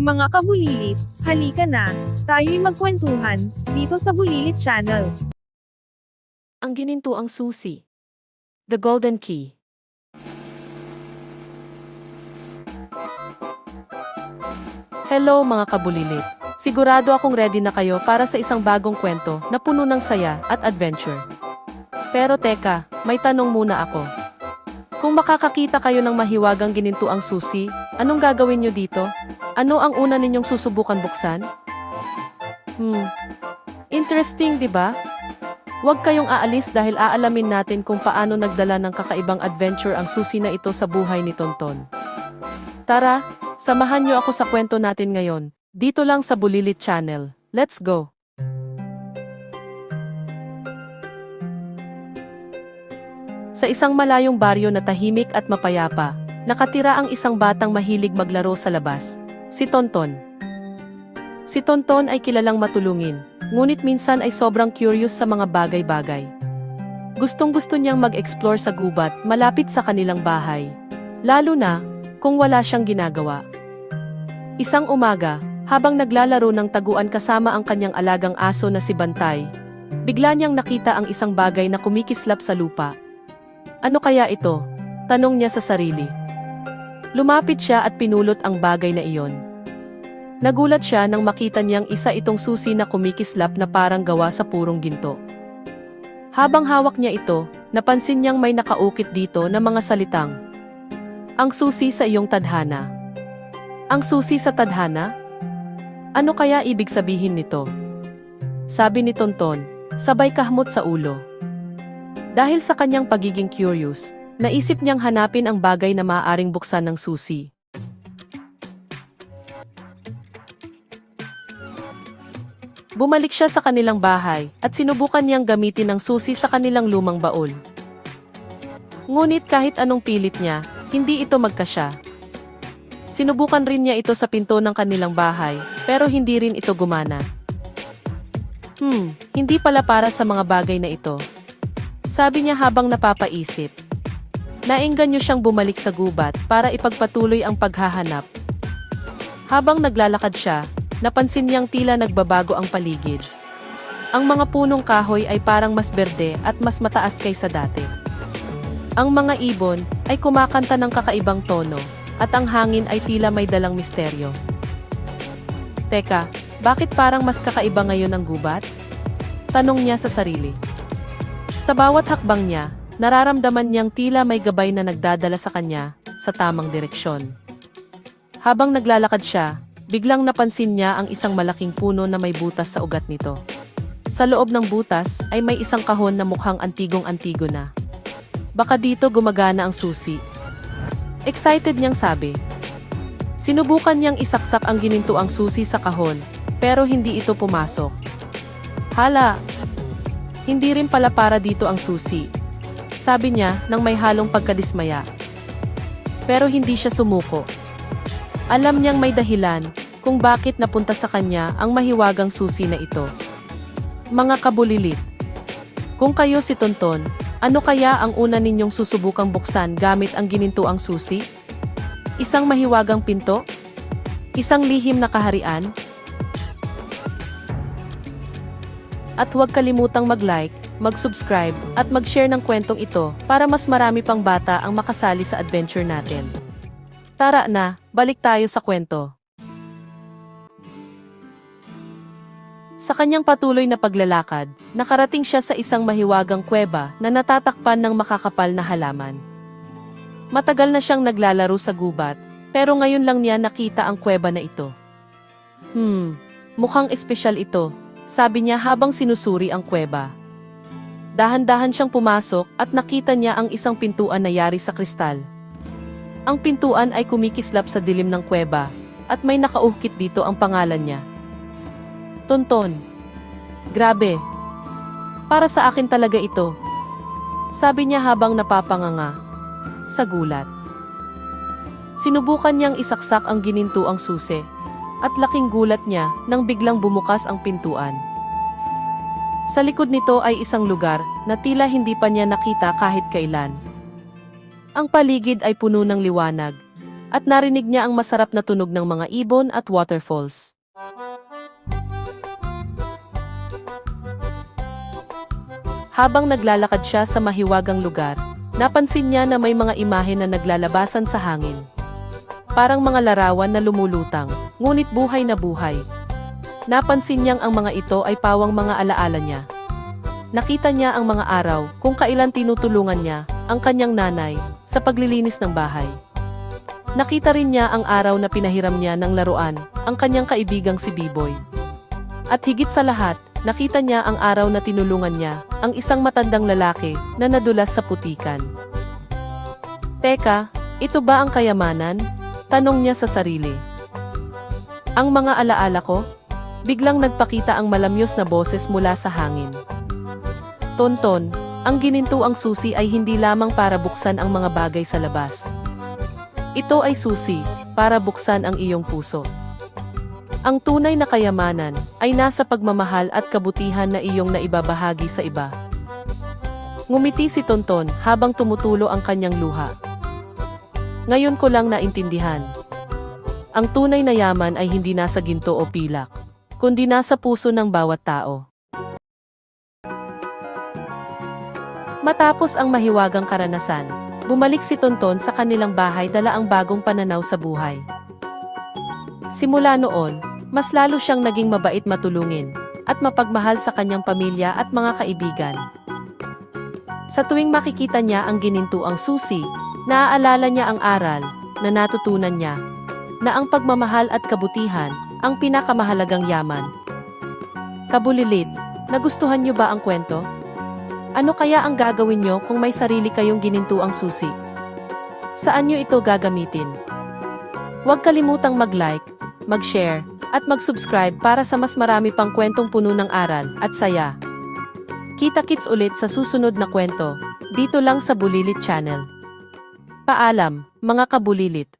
Mga kabulilit, halika na, tayo'y magkwentuhan, dito sa Bulilit Channel. Ang gininto ang susi. The Golden Key. Hello mga kabulilit. Sigurado akong ready na kayo para sa isang bagong kwento na puno ng saya at adventure. Pero teka, may tanong muna ako. Kung makakakita kayo ng mahiwagang gininto ang susi, anong gagawin nyo dito? Ano ang una ninyong susubukan buksan? Hmm. Interesting, di ba? Huwag kayong aalis dahil aalamin natin kung paano nagdala ng kakaibang adventure ang susi na ito sa buhay ni Tonton. Tara, samahan niyo ako sa kwento natin ngayon. Dito lang sa Bulilit Channel. Let's go! Sa isang malayong baryo na tahimik at mapayapa, nakatira ang isang batang mahilig maglaro sa labas, si Tonton. Si Tonton ay kilalang matulungin, ngunit minsan ay sobrang curious sa mga bagay-bagay. Gustong-gusto niyang mag-explore sa gubat malapit sa kanilang bahay. Lalo na, kung wala siyang ginagawa. Isang umaga, habang naglalaro ng taguan kasama ang kanyang alagang aso na si Bantay, bigla niyang nakita ang isang bagay na kumikislap sa lupa. Ano kaya ito? Tanong niya sa sarili. Lumapit siya at pinulot ang bagay na iyon. Nagulat siya nang makita niyang isa itong susi na kumikislap na parang gawa sa purong ginto. Habang hawak niya ito, napansin niyang may nakaukit dito na mga salitang, Ang susi sa iyong tadhana. Ang susi sa tadhana? Ano kaya ibig sabihin nito? Sabi ni Tonton, sabay kahmot sa ulo. Dahil sa kanyang pagiging curious, naisip niyang hanapin ang bagay na maaaring buksan ng susi. Bumalik siya sa kanilang bahay at sinubukan niyang gamitin ang susi sa kanilang lumang baul. Ngunit kahit anong pilit niya, hindi ito magkasya. Sinubukan rin niya ito sa pinto ng kanilang bahay, pero hindi rin ito gumana. Hmm, hindi pala para sa mga bagay na ito. Sabi niya habang napapaisip. Naengganyo siyang bumalik sa gubat para ipagpatuloy ang paghahanap. Habang naglalakad siya, napansin niyang tila nagbabago ang paligid. Ang mga punong kahoy ay parang mas berde at mas mataas kaysa dati. Ang mga ibon ay kumakanta ng kakaibang tono, at ang hangin ay tila may dalang misteryo. Teka, bakit parang mas kakaiba ngayon ang gubat? Tanong niya sa sarili. Sa bawat hakbang niya, nararamdaman niyang tila may gabay na nagdadala sa kanya sa tamang direksyon. Habang naglalakad siya, biglang napansin niya ang isang malaking puno na may butas sa ugat nito. Sa loob ng butas ay may isang kahon na mukhang antigong-antigo na. Baka dito gumagana ang susi. Excited niyang sabi. Sinubukan niyang isaksak ang gininto ang susi sa kahon, pero hindi ito pumasok. Hala! Hindi rin pala para dito ang susi. Sabi niya nang may halong pagkadismaya. Pero hindi siya sumuko. Alam niyang may dahilan kung bakit napunta sa kanya ang mahiwagang susi na ito. Mga kabulilit. Kung kayo si Tonton, ano kaya ang una ninyong susubukang buksan gamit ang ginintuang susi? Isang mahiwagang pinto? Isang lihim na kaharian? At huwag kalimutang mag-like, mag-subscribe, at mag-share ng kwentong ito para mas marami pang bata ang makasali sa adventure natin. Tara na, balik tayo sa kwento. Sa kanyang patuloy na paglalakad, nakarating siya sa isang mahiwagang kuweba na natatakpan ng makakapal na halaman. Matagal na siyang naglalaro sa gubat, pero ngayon lang niya nakita ang kuweba na ito. Hmm, mukhang espesyal ito, sabi niya habang sinusuri ang kuweba. Dahan-dahan siyang pumasok at nakita niya ang isang pintuan na yari sa kristal. Ang pintuan ay kumikislap sa dilim ng kuweba, at may nakauhkit dito ang pangalan niya. Tonton. Grabe. Para sa akin talaga ito. Sabi niya habang napapanganga. Sa gulat. Sinubukan niyang isaksak ang gininto ang susi. At laking gulat niya nang biglang bumukas ang pintuan. Sa likod nito ay isang lugar na tila hindi pa niya nakita kahit kailan. Ang paligid ay puno ng liwanag. at narinig niya ang masarap na tunog ng mga ibon at waterfalls. Habang naglalakad siya sa mahiwagang lugar, napansin niya na may mga imahe na naglalabasan sa hangin. Parang mga larawan na lumulutang, ngunit buhay na buhay. Napansin niyang ang mga ito ay pawang mga alaala niya. Nakita niya ang mga araw kung kailan tinutulungan niya ang kanyang nanay sa paglilinis ng bahay. Nakita rin niya ang araw na pinahiram niya ng laruan ang kanyang kaibigang si Biboy. At higit sa lahat, nakita niya ang araw na tinulungan niya ang isang matandang lalaki na nadulas sa putikan. Teka, ito ba ang kayamanan? Tanong niya sa sarili. Ang mga alaala ko? Biglang nagpakita ang malamyos na boses mula sa hangin. Tonton, ang ginintuang susi ay hindi lamang para buksan ang mga bagay sa labas. Ito ay susi para buksan ang iyong puso. Ang tunay na kayamanan ay nasa pagmamahal at kabutihan na iyong naibabahagi sa iba. Ngumiti si Tonton habang tumutulo ang kanyang luha. Ngayon ko lang naintindihan. Ang tunay na yaman ay hindi nasa ginto o pilak, kundi nasa puso ng bawat tao. Matapos ang mahiwagang karanasan, bumalik si Tonton sa kanilang bahay dala ang bagong pananaw sa buhay. Simula noon, mas lalo siyang naging mabait matulungin at mapagmahal sa kanyang pamilya at mga kaibigan. Sa tuwing makikita niya ang ginintuang susi, naaalala niya ang aral na natutunan niya na ang pagmamahal at kabutihan ang pinakamahalagang yaman. Kabulilit, nagustuhan niyo ba ang kwento? Ano kaya ang gagawin niyo kung may sarili kayong ginintuang susi? Saan niyo ito gagamitin? Huwag kalimutang mag-like, mag-share, at mag-subscribe para sa mas marami pang kwentong puno ng aral at saya. Kita-kits ulit sa susunod na kwento, dito lang sa Bulilit Channel. Paalam, mga kabulilit.